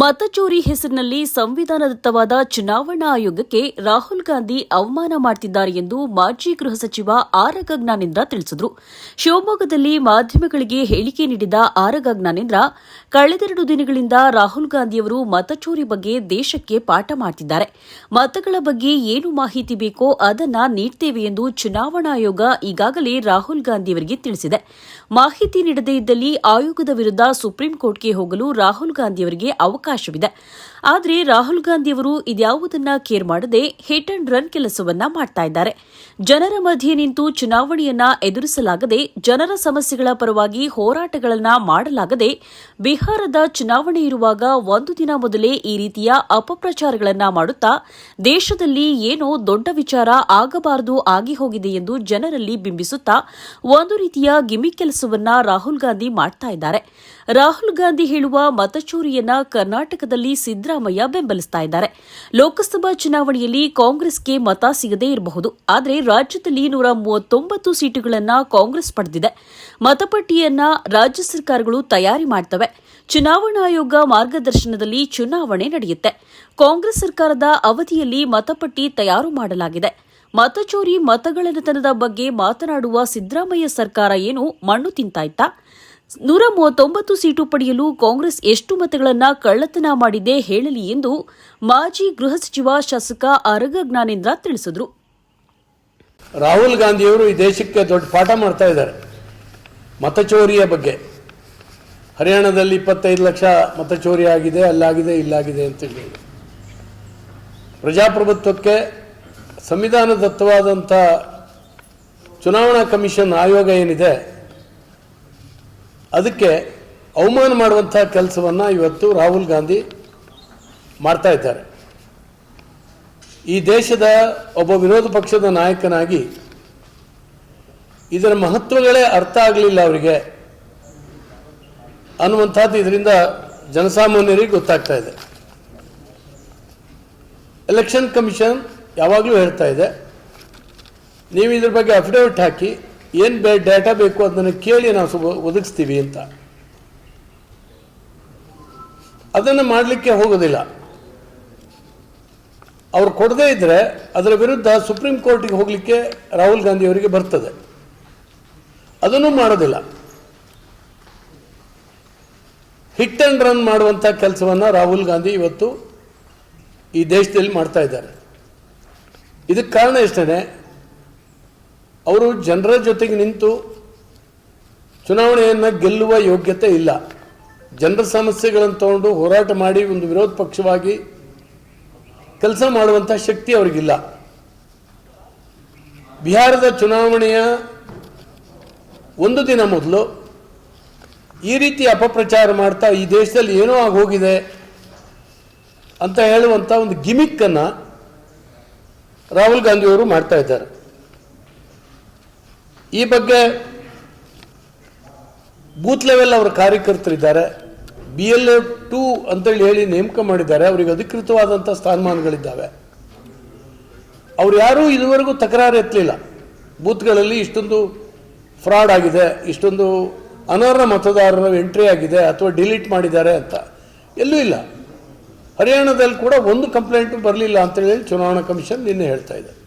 ಮತಚೋರಿ ಹೆಸರಿನಲ್ಲಿ ಸಂವಿಧಾನದತ್ತವಾದ ಚುನಾವಣಾ ಆಯೋಗಕ್ಕೆ ರಾಹುಲ್ ಗಾಂಧಿ ಅವಮಾನ ಮಾಡ್ತಿದ್ದಾರೆ ಎಂದು ಮಾಜಿ ಗೃಹ ಸಚಿವ ಆರಗ ಜ್ಞಾನೇಂದ್ರ ತಿಳಿಸಿದರು. ಶಿವಮೊಗ್ಗದಲ್ಲಿ ಮಾಧ್ಯಮಗಳಿಗೆ ಹೇಳಿಕೆ ನೀಡಿದ ಆರಗ ಜ್ಞಾನೇಂದ್ರ ಕಳೆದೆರಡು ದಿನಗಳಿಂದ ರಾಹುಲ್ ಗಾಂಧಿಯವರು ಮತಚೋರಿ ಬಗ್ಗೆ ದೇಶಕ್ಕೆ ಪಾಠ ಮಾಡ್ತಿದ್ದಾರೆ. ಮತಗಳ ಬಗ್ಗೆ ಏನು ಮಾಹಿತಿ ಬೇಕೋ ಅದನ್ನ ನೀಡ್ತೇವೆ ಎಂದು ಚುನಾವಣಾ ಆಯೋಗ ಈಗಾಗಲೇ ರಾಹುಲ್ ಗಾಂಧಿಯವರಿಗೆ ತಿಳಿಸಿದೆ. ಮಾಹಿತಿ ನೀಡದೇ ಇದ್ದಲ್ಲಿ ಆಯೋಗದ ವಿರುದ್ಧ ಸುಪ್ರೀಂ ಕೋರ್ಟ್ಗೆ ಹೋಗಲು ರಾಹುಲ್ ಗಾಂಧಿಯವರಿಗೆ ಅವಕಾಶವಿದೆ. ಆದರೆ ರಾಹುಲ್ ಗಾಂಧಿಯವರು ಇದ್ಯಾವುದನ್ನ ಕೇರ್ ಮಾಡದೆ ಹಿಟ್ ಅಂಡ್ ರನ್ ಕೆಲಸವನ್ನ ಮಾಡ್ತಾ ಇದ್ದಾರೆ. ಜನರ ಮಧ್ಯೆ ನಿಂತು ಚುನಾವಣೆಯನ್ನ ಎದುರಿಸಲಾಗದೆ ಜನರ ಸಮಸ್ಯೆಗಳ ಪರವಾಗಿ ಹೋರಾಟಗಳನ್ನ ಮಾಡಲಾಗದೆ ಬಿಹಾರದ ಚುನಾವಣೆ ಇರುವಾಗ ಒಂದು ದಿನ ಮೊದಲೇ ಈ ರೀತಿಯ ಅಪಪ್ರಚಾರಗಳನ್ನ ಮಾಡುತ್ತಾ ದೇಶದಲ್ಲಿ ಏನೋ ದೊಡ್ಡ ವಿಚಾರ ಆಗಬಾರದು ಆಗಿ ಹೋಗಿದೆ ಎಂದು ಜನರಲ್ಲಿ ಬಿಂಬಿಸುತ್ತಾ ಒಂದು ರೀತಿಯ ಗಿಮಿಕ್ ಕೆಲಸವನ್ನ ರಾಹುಲ್ ಗಾಂಧಿ ಮಾಡ್ತಾ ಇದ್ದಾರೆ. ರಾಹುಲ್ ಗಾಂಧಿ ಹೇಳುವ ಮತಚೂರಿಯನ್ನ ಕರ್ನಾಟಕದಲ್ಲಿ ಸಿದ್ದರಾಮಯ್ಯ ಬೆಂಬಲಿಸ್ತಾ ಇದ್ದಾರೆ. ಲೋಕಸಭಾ ಚುನಾವಣೆಯಲ್ಲಿ ಕಾಂಗ್ರೆಸ್ಗೆ ಮತ ಸಿಗದೇ ಇರಬಹುದು. ಆದರೆ ರಾಜ್ಯದಲ್ಲಿ ನೂರ ಮೂವತ್ತೊಂಬತ್ತು ಸೀಟುಗಳನ್ನು ಕಾಂಗ್ರೆಸ್ ಪಡೆದಿದೆ. ಮತಪಟ್ಟಿಯನ್ನ ರಾಜ್ಯ ಸರ್ಕಾರಗಳು ತಯಾರಿ ಮಾಡ್ತವೆ. ಚುನಾವಣಾ ಆಯೋಗ ಮಾರ್ಗದರ್ಶನದಲ್ಲಿ ಚುನಾವಣೆ ನಡೆಯುತ್ತೆ. ಕಾಂಗ್ರೆಸ್ ಸರ್ಕಾರದ ಅವಧಿಯಲ್ಲಿ ಮತಪಟ್ಟಿ ತಯಾರು ಮಾಡಲಾಗಿದೆ. ಮತಚೋರಿ ಮತಗಳ್ಳತನದ ಬಗ್ಗೆ ಮಾತನಾಡುವ ಸಿದ್ದರಾಮಯ್ಯ ಸರ್ಕಾರ ಏನು ಮಣ್ಣು ತಿಂತಾಯ್ತಾ ನೂರ ಮೂವತ್ತೊಂಬತ್ತು ಸೀಟು ಪಡೆಯಲು ಕಾಂಗ್ರೆಸ್ ಎಷ್ಟು ಮತಗಳನ್ನು ಕಳ್ಳತನ ಮಾಡಿದೆ ಹೇಳಲಿ ಎಂದು ಮಾಜಿ ಗೃಹ ಸಚಿವ ಶಾಸಕ ಅರಗ ಜ್ಞಾನೇಂದ್ರ ತಿಳಿಸಿದರು. ರಾಹುಲ್ ಗಾಂಧಿಯವರು ಈ ದೇಶಕ್ಕೆ ದೊಡ್ಡ ಪಾಠ ಮಾಡ್ತಾ ಇದ್ದಾರೆ. ಮತಚೋರಿಯ ಬಗ್ಗೆ. ಹರಿಯಾಣದಲ್ಲಿ ಇಪ್ಪತ್ತೈದು ಲಕ್ಷ ಮತಚೋರಿ ಆಗಿದೆ, ಅಲ್ಲಾಗಿದೆ, ಇಲ್ಲಾಗಿದೆ ಅಂತ ಹೇಳಿ. ಪ್ರಜಾಪ್ರಭುತ್ವಕ್ಕೆ ಸಂವಿಧಾನದತ್ತವಾದಂಥ ಚುನಾವಣಾ ಕಮಿಷನ್ ಆಯೋಗ ಏನಿದೆ ಅದಕ್ಕೆ ಅವಮಾನ ಮಾಡುವಂಥ ಕೆಲಸವನ್ನು ಇವತ್ತು ರಾಹುಲ್ ಗಾಂಧಿ ಮಾಡ್ತಾ ಇದ್ದಾರೆ. ಈ ದೇಶದ ಒಬ್ಬ ವಿರೋಧ ಪಕ್ಷದ ನಾಯಕನಾಗಿ ಇದರ ಮಹತ್ವಗಳೇ ಅರ್ಥ ಆಗಲಿಲ್ಲ ಅವರಿಗೆ ಅನ್ನುವಂಥದ್ದು ಇದರಿಂದ ಜನಸಾಮಾನ್ಯರಿಗೆ ಗೊತ್ತಾಗ್ತಾ ಇದೆ. ಎಲೆಕ್ಷನ್ ಕಮಿಷನ್ ಯಾವಾಗಲೂ ಹೇಳ್ತಾ ಇದೆ. ನೀವು ಇದ್ರ ಬಗ್ಗೆ ಅಫಿಡವಿಟ್ ಹಾಕಿ ಏನು ಬೇ ಡೇಟಾ ಬೇಕು ಅದನ್ನು ಕೇಳಿ ನಾವು ಒದಗಿಸ್ತೀವಿ ಅಂತ. ಅದನ್ನು ಮಾಡಲಿಕ್ಕೆ ಹೋಗೋದಿಲ್ಲ. ಅವ್ರು ಕೊಡದೇ ಇದ್ದರೆ ಅದರ ವಿರುದ್ಧ ಸುಪ್ರೀಂ ಕೋರ್ಟಿಗೆ ಹೋಗಲಿಕ್ಕೆ ರಾಹುಲ್ ಗಾಂಧಿ ಅವರಿಗೆ ಬರ್ತದೆ. ಅದನ್ನು ಮಾಡೋದಿಲ್ಲ. ಹಿಟ್ ಆ್ಯಂಡ್ ರನ್ ಮಾಡುವಂಥ ಕೆಲಸವನ್ನು ರಾಹುಲ್ ಗಾಂಧಿ ಇವತ್ತು ಈ ದೇಶದಲ್ಲಿ ಮಾಡ್ತಾ ಇದ್ದಾರೆ. ಇದಕ್ಕೆ ಕಾರಣ ಇಷ್ಟೇ ಅವರು ಜನರ ಜೊತೆಗೆ ನಿಂತು ಚುನಾವಣೆಯನ್ನು ಗೆಲ್ಲುವ ಯೋಗ್ಯತೆ ಇಲ್ಲ. ಜನರ ಸಮಸ್ಯೆಗಳನ್ನು ತಗೊಂಡು ಹೋರಾಟ ಮಾಡಿ ಒಂದು ವಿರೋಧ ಪಕ್ಷವಾಗಿ ಕೆಲಸ ಮಾಡುವಂಥ ಶಕ್ತಿ ಅವರಿಗಿಲ್ಲ. ಬಿಹಾರದ ಚುನಾವಣೆಯ ಒಂದು ದಿನ ಮೊದಲು ಈ ರೀತಿ ಅಪಪ್ರಚಾರ ಮಾಡ್ತಾ ಈ ದೇಶದಲ್ಲಿ ಏನೋ ಆಗೋಗಿದೆ ಅಂತ ಹೇಳುವಂಥ ಒಂದು ಗಿಮಿಕ್ಕನ್ನು ರಾಹುಲ್ ಗಾಂಧಿಯವರು ಮಾಡ್ತಾ ಇದ್ದಾರೆ. ಈ ಬಗ್ಗೆ ಬೂತ್ ಲೆವೆಲ್ ಅವರ ಕಾರ್ಯಕರ್ತರಿದ್ದಾರೆ ಬಿ ಎಲ್ ಎ ಟು ಅಂತೇಳಿ ಹೇಳಿ ನೇಮಕ ಮಾಡಿದ್ದಾರೆ. ಅವರಿಗೆ ಅಧಿಕೃತವಾದಂಥ ಸ್ಥಾನಮಾನಗಳಿದ್ದಾವೆ. ಅವ್ರು ಯಾರೂ ಇದುವರೆಗೂ ತಕರಾರು ಎತ್ತಲಿಲ್ಲ. ಬೂತ್ಗಳಲ್ಲಿ ಇಷ್ಟೊಂದು ಫ್ರಾಡ್ ಆಗಿದೆ, ಇಷ್ಟೊಂದು ಅನರ್ಹ ಮತದಾರರ ಎಂಟ್ರಿ ಆಗಿದೆ ಅಥವಾ ಡಿಲೀಟ್ ಮಾಡಿದ್ದಾರೆ ಅಂತ. ಎಲ್ಲೂ ಇಲ್ಲ. ಹರಿಯಾಣದಲ್ಲಿ ಕೂಡ ಒಂದು ಕಂಪ್ಲೇಂಟು ಬರಲಿಲ್ಲ ಅಂತೇಳಿ ಚುನಾವಣಾ ಕಮಿಷನ್ ನಿನ್ನೆ ಹೇಳ್ತಾ ಇದೆ.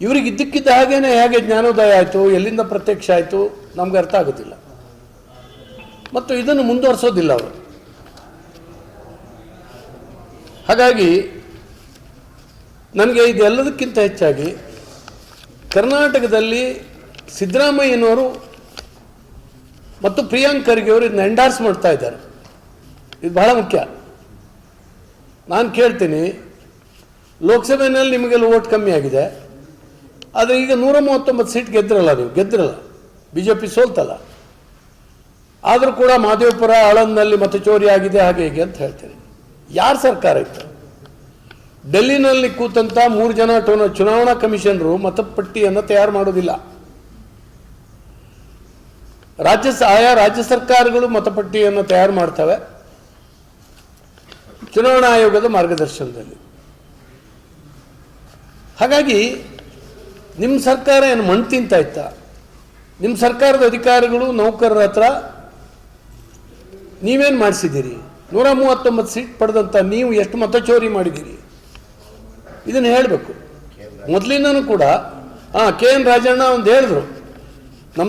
ಇವರಿಗೆ ಇದ್ದಕ್ಕಿದ್ದ ಹಾಗೇನೆ ಹೇಗೆ ಜ್ಞಾನೋದಯ ಆಯಿತು, ಎಲ್ಲಿಂದ ಪ್ರತ್ಯಕ್ಷ ಆಯಿತು, ನಮ್ಗೆ ಅರ್ಥ ಆಗೋದಿಲ್ಲ ಮತ್ತು ಇದನ್ನು ಮುಂದುವರಿಸೋದಿಲ್ಲ ಅವರು. ಹಾಗಾಗಿ ನನಗೆ ಇದೆಲ್ಲದಕ್ಕಿಂತ ಹೆಚ್ಚಾಗಿ ಕರ್ನಾಟಕದಲ್ಲಿ ಸಿದ್ದರಾಮಯ್ಯನವರು ಮತ್ತು ಪ್ರಿಯಾಂಕ್ ಖರ್ಗೆ ಅವರು ಇದನ್ನ ಎಂಡಾರ್ಸ್ ಮಾಡ್ತಾ ಇದ್ದಾರೆ. ಇದು ಬಹಳ ಮುಖ್ಯ. ನಾನು ಕೇಳ್ತೀನಿ ಲೋಕಸಭೆಯಲ್ಲಿ ನಿಮಗೆಲ್ಲ ಓಟ್ ಕಮ್ಮಿ ಆಗಿದೆ. ಆದರೆ ಈಗ ನೂರ ಮೂವತ್ತೊಂಬತ್ತು ಸೀಟ್ ಗೆದ್ರಲ್ಲ ನೀವು ಗೆದ್ದಿರಲ್ಲ ಬಿ ಜೆ ಪಿ ಸೋಲ್ತಲ್ಲ. ಆದರೂ ಕೂಡ ಮಾದೇವಪುರ, ಆಳಂದ್ನಲ್ಲಿ ಮತಚೋರಿ ಆಗಿದೆ, ಹಾಗೆ ಹೀಗೆ ಅಂತ ಹೇಳ್ತೀರಿ ಯಾರ ಸರ್ಕಾರ ಇತ್ತು? ಡೆಲ್ಲಿನಲ್ಲಿ ಕೂತಂತ ಮೂರು ಜನ ಚುನಾವಣಾ ಕಮಿಷನರು ಮತಪಟ್ಟಿಯನ್ನು ತಯಾರು ಮಾಡೋದಿಲ್ಲ. ರಾಜ್ಯ ಆಯಾ ರಾಜ್ಯ ಸರ್ಕಾರಗಳು ಮತಪಟ್ಟಿಯನ್ನು ತಯಾರು ಮಾಡ್ತವೆ. ಚುನಾವಣಾ ಆಯೋಗದ ಮಾರ್ಗದರ್ಶನದಲ್ಲಿ. ಹಾಗಾಗಿ ನಿಮ್ಮ ಸರ್ಕಾರ ಏನು ಮಣ್ಣು ತಿಂತ ಇತ್ತ? ನಿಮ್ಮ ಸರ್ಕಾರದ ಅಧಿಕಾರಿಗಳು, ನೌಕರರ ಹತ್ರ ನೀವೇನು ಮಾಡಿಸಿದ್ದೀರಿ? ನೂರ ಮೂವತ್ತೊಂಬತ್ತು ಸೀಟ್ ಪಡೆದಂಥ ನೀವು ಎಷ್ಟು ಮತ ಚೋರಿ ಮಾಡಿದ್ದೀರಿ? ಇದನ್ನು ಹೇಳಬೇಕು. ಮೊದಲಿಂದನೂ ಕೂಡ ಹಾಂ ಕೆ ಎನ್ ರಾಜಣ್ಣ ಒಂದು ಹೇಳಿದ್ರು.